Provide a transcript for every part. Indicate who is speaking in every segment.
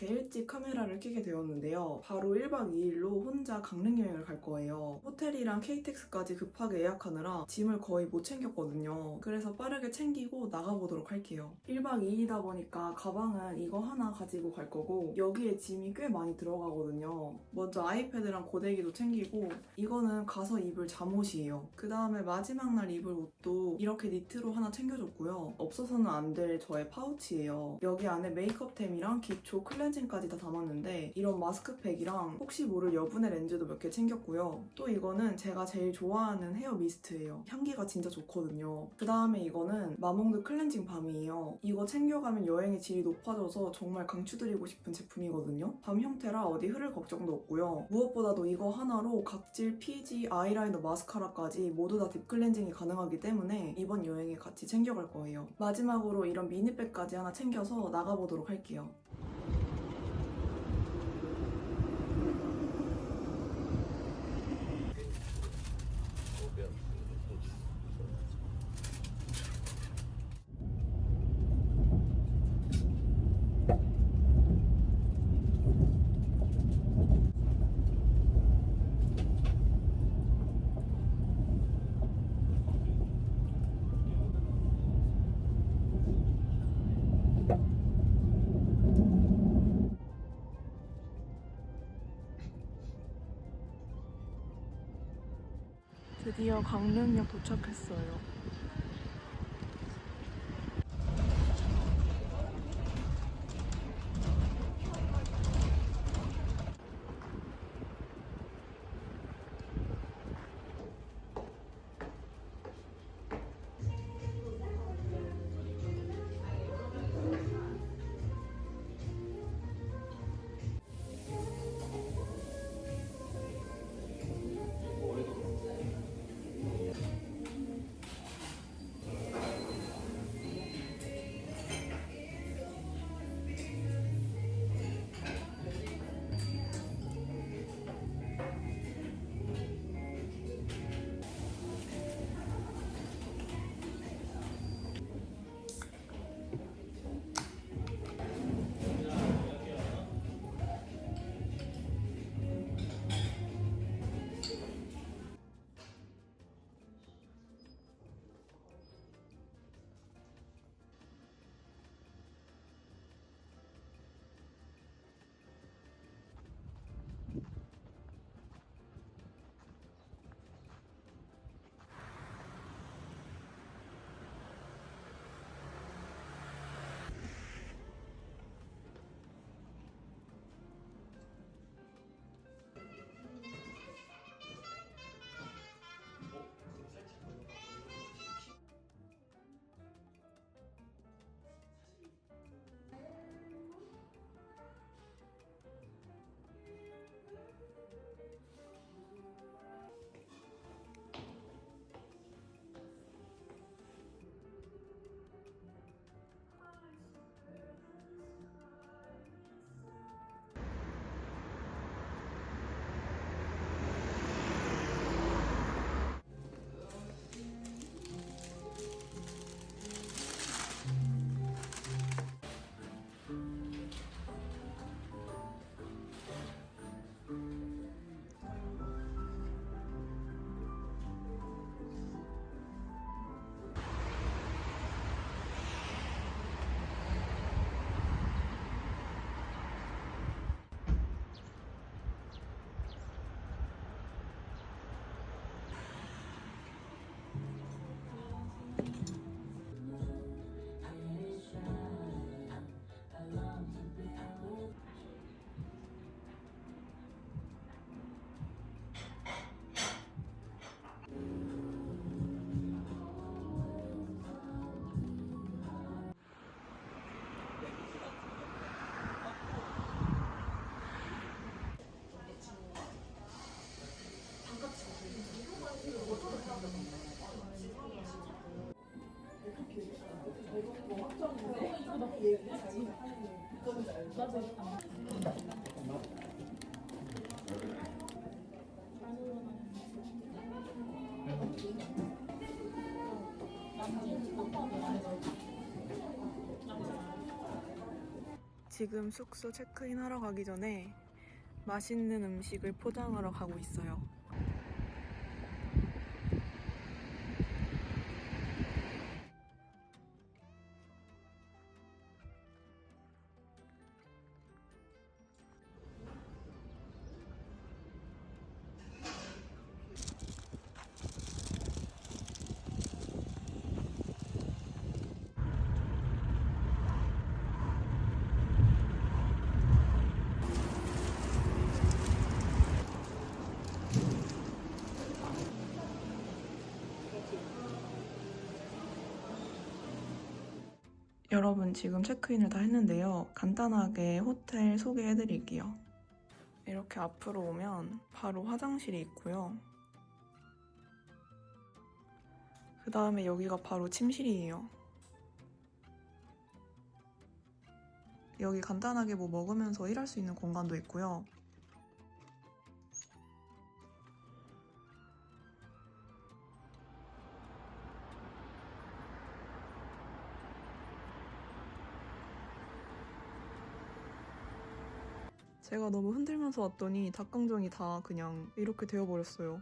Speaker 1: 이렇게 일찍 카메라를 켜게 되었는데요. 바로 1박 2일로 혼자 강릉 여행을 갈 거예요. 호텔이랑 KTX까지 급하게 예약하느라 짐을 거의 못 챙겼거든요. 그래서 빠르게 챙기고 나가보도록 할게요. 1박 2일이다 보니까 가방은 이거 하나 가지고 갈 거고 여기에 짐이 꽤 많이 들어가거든요. 먼저 아이패드랑 고데기도 챙기고 이거는 가서 입을 잠옷이에요. 그 다음에 마지막 날 입을 옷도 이렇게 니트로 하나 챙겨줬고요. 없어서는 안 될 저의 파우치예요. 여기 안에 메이크업템이랑 기초 클렌징 까지 다 담았는데 이런 마스크팩이랑 혹시 모를 여분의 렌즈도 몇 개 챙겼고요. 또 이거는 제가 제일 좋아하는 헤어 미스트예요. 향기가 진짜 좋거든요. 그 다음에 이거는 마몽드 클렌징 밤이에요. 이거 챙겨가면 여행의 질이 높아져서 정말 강추드리고 싶은 제품이거든요. 밤 형태라 어디 흐를 걱정도 없고요. 무엇보다도 이거 하나로 각질, 피지, 아이라이너, 마스카라까지 모두 다 딥클렌징이 가능하기 때문에 이번 여행에 같이 챙겨갈 거예요. 마지막으로 이런 미니백까지 하나 챙겨서 나가보도록 할게요. 드디어 강릉역 도착했어요. 지금 숙소 체크인 하러 가기 전에 맛있는 음식을 포장하러 가고 있어요. 여러분 지금 체크인을 다 했는데요. 간단하게 호텔 소개해 드릴게요. 이렇게 앞으로 오면 바로 화장실이 있고요. 그 다음에 여기가 바로 침실이에요. 여기 간단하게 뭐 먹으면서 일할 수 있는 공간도 있고요. 제가 너무 흔들면서 왔더니 닭강정이 다 그냥 이렇게 되어버렸어요.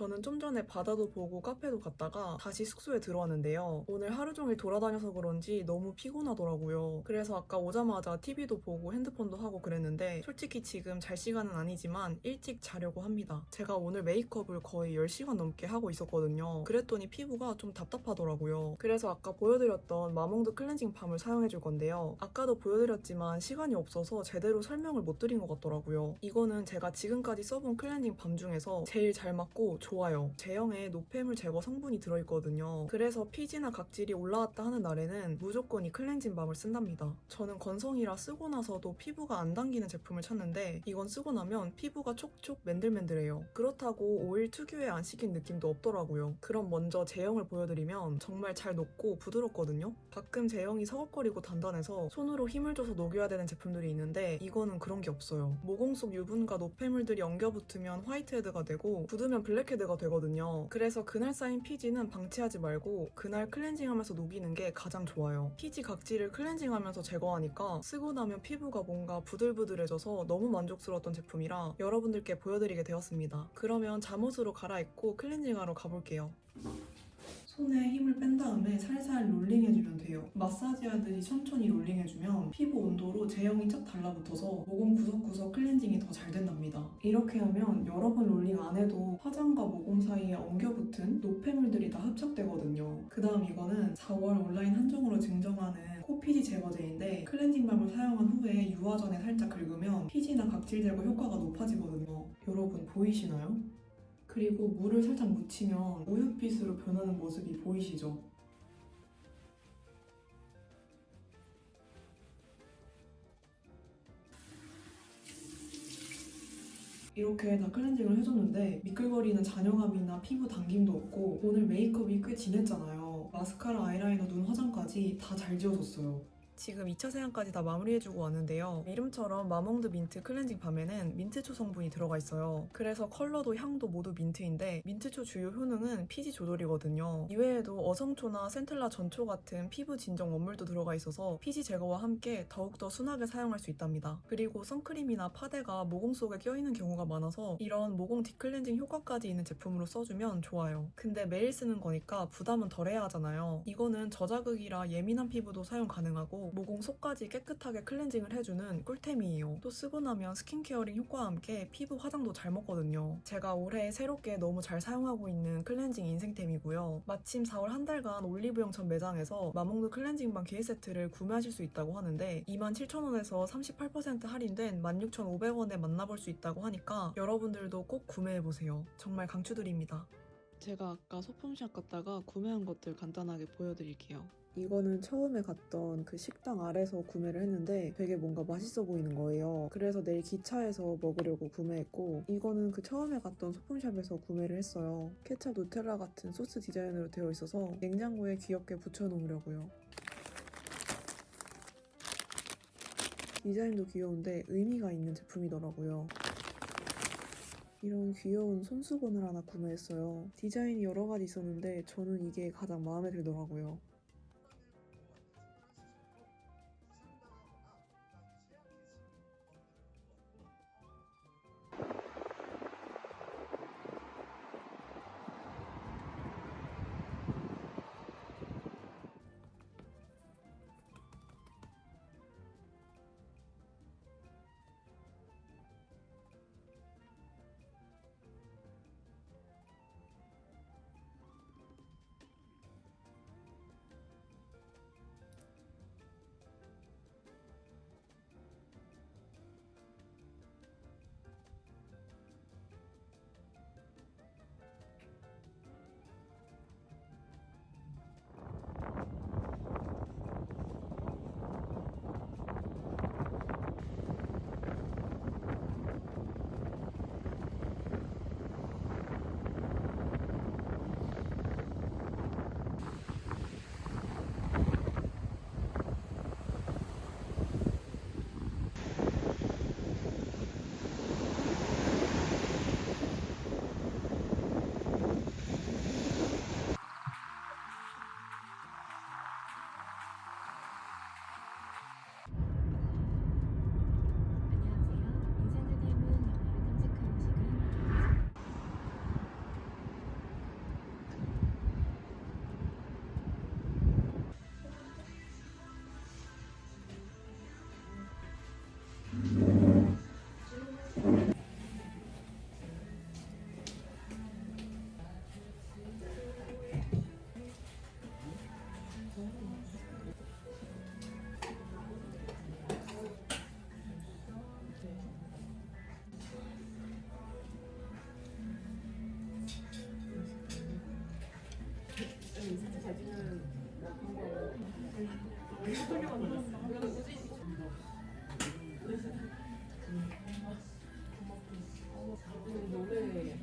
Speaker 1: 저는 좀 전에 바다도 보고 카페도 갔다가 다시 숙소에 들어왔는데요. 오늘 하루 종일 돌아다녀서 그런지 너무 피곤하더라고요. 그래서 아까 오자마자 TV도 보고 핸드폰도 하고 그랬는데 솔직히 지금 잘 시간은 아니지만 일찍 자려고 합니다. 제가 오늘 메이크업을 거의 10시간 넘게 하고 있었거든요. 그랬더니 피부가 좀 답답하더라고요. 그래서 아까 보여드렸던 마몽드 클렌징 밤을 사용해줄 건데요. 아까도 보여드렸지만 시간이 없어서 제대로 설명을 못 드린 것 같더라고요. 이거는 제가 지금까지 써본 클렌징 밤 중에서 제일 잘 맞고 좋아요. 제형에 노폐물 제거 성분이 들어있거든요. 그래서 피지나 각질이 올라왔다 하는 날에는 무조건 이 클렌징 밤을 쓴답니다. 저는 건성이라 쓰고 나서도 피부가 안 당기는 제품을 찾는데 이건 쓰고 나면 피부가 촉촉 맨들맨들해요. 그렇다고 오일 특유의 안 씻긴 느낌도 없더라고요. 그럼 먼저 제형을 보여드리면 정말 잘 녹고 부드럽거든요. 가끔 제형이 서걱거리고 단단해서 손으로 힘을 줘서 녹여야 되는 제품들이 있는데 이거는 그런 게 없어요. 모공 속 유분과 노폐물들이 엉겨붙으면 화이트헤드가 되고 굳으면 블랙헤드 가 되거든요. 그래서 그날 쌓인 피지는 방치하지 말고 그날 클렌징하면서 녹이는 게 가장 좋아요. 피지 각질을 클렌징하면서 제거하니까 쓰고 나면 피부가 뭔가 부들부들해져서 너무 만족스러웠던 제품이라 여러분들께 보여드리게 되었습니다. 그러면 잠옷으로 갈아입고 클렌징하러 가볼게요. 손에 힘을 뺀 다음에 살살 롤링해주면 돼요. 마사지 하듯이 천천히 롤링해주면 피부 온도로 제형이 쫙 달라붙어서 모공 구석구석 클렌징이 더 잘 된답니다. 이렇게 하면 여러 번 롤링 안 해도 화장과 모공 사이에 엉겨붙은 노폐물들이 다 흡착되거든요. 그 다음 이거는 4월 온라인 한정으로 증정하는 코 피지 제거제인데 클렌징 밤을 사용한 후에 유화전에 살짝 긁으면 피지나 각질 제거 효과가 높아지거든요. 여러분 보이시나요? 그리고 물을 살짝 묻히면 우윳빛으로 변하는 모습이 보이시죠? 이렇게 다 클렌징을 해줬는데 미끌거리는 잔여감이나 피부 당김도 없고 오늘 메이크업이 꽤 진했잖아요. 마스카라, 아이라이너, 눈 화장까지 다 잘 지워졌어요. 지금 2차 세안까지 다 마무리해주고 왔는데요. 이름처럼 마몽드 민트 클렌징 밤에는 민트초 성분이 들어가 있어요. 그래서 컬러도 향도 모두 민트인데 민트초 주요 효능은 피지 조절이거든요. 이외에도 어성초나 센텔라 전초 같은 피부 진정 원물도 들어가 있어서 피지 제거와 함께 더욱더 순하게 사용할 수 있답니다. 그리고 선크림이나 파데가 모공 속에 껴있는 경우가 많아서 이런 모공 디클렌징 효과까지 있는 제품으로 써주면 좋아요. 근데 매일 쓰는 거니까 부담은 덜해야 하잖아요. 이거는 저자극이라 예민한 피부도 사용 가능하고 모공 속까지 깨끗하게 클렌징을 해주는 꿀템이에요. 또 쓰고 나면 스킨케어링 효과와 함께 피부 화장도 잘 먹거든요. 제가 올해 새롭게 너무 잘 사용하고 있는 클렌징 인생템이고요. 마침 4월 한 달간 올리브영 전 매장에서 마몽드 클렌징밤 기획 세트를 구매하실 수 있다고 하는데 27,000원에서 38% 할인된 16,500원에 만나볼 수 있다고 하니까 여러분들도 꼭 구매해보세요. 정말 강추드립니다. 제가 아까 소품샵 갔다가 구매한 것들 간단하게 보여드릴게요. 이거는 처음에 갔던 그 식당 아래서 구매를 했는데 되게 뭔가 맛있어 보이는 거예요. 그래서 내일 기차에서 먹으려고 구매했고 이거는 그 처음에 갔던 소품샵에서 구매를 했어요. 케찹 누텔라 같은 소스 디자인으로 되어 있어서 냉장고에 귀엽게 붙여놓으려고요. 디자인도 귀여운데 의미가 있는 제품이더라고요. 이런 귀여운 손수건을 하나 구매했어요. 디자인이 여러 가지 있었는데 저는 이게 가장 마음에 들더라고요.
Speaker 2: 노래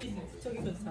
Speaker 2: 제가 부쩍이면서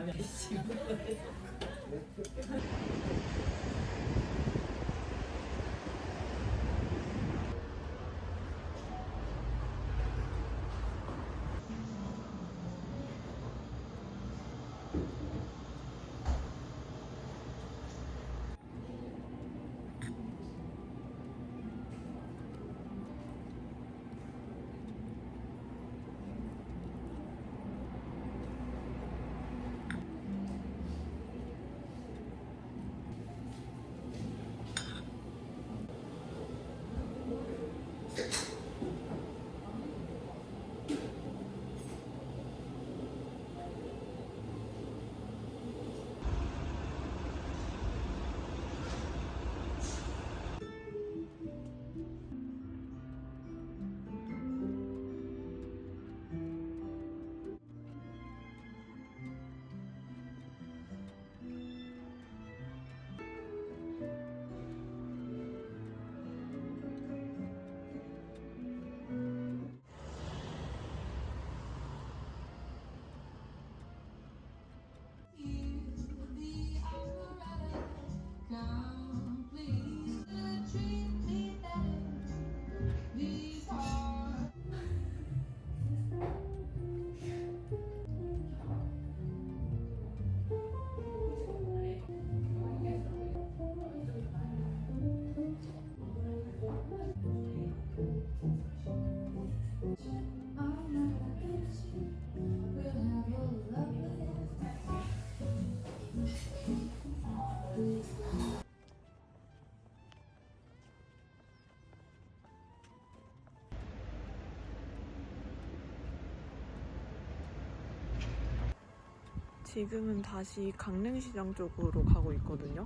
Speaker 1: 지금은 다시 강릉시장 쪽으로 가고 있거든요.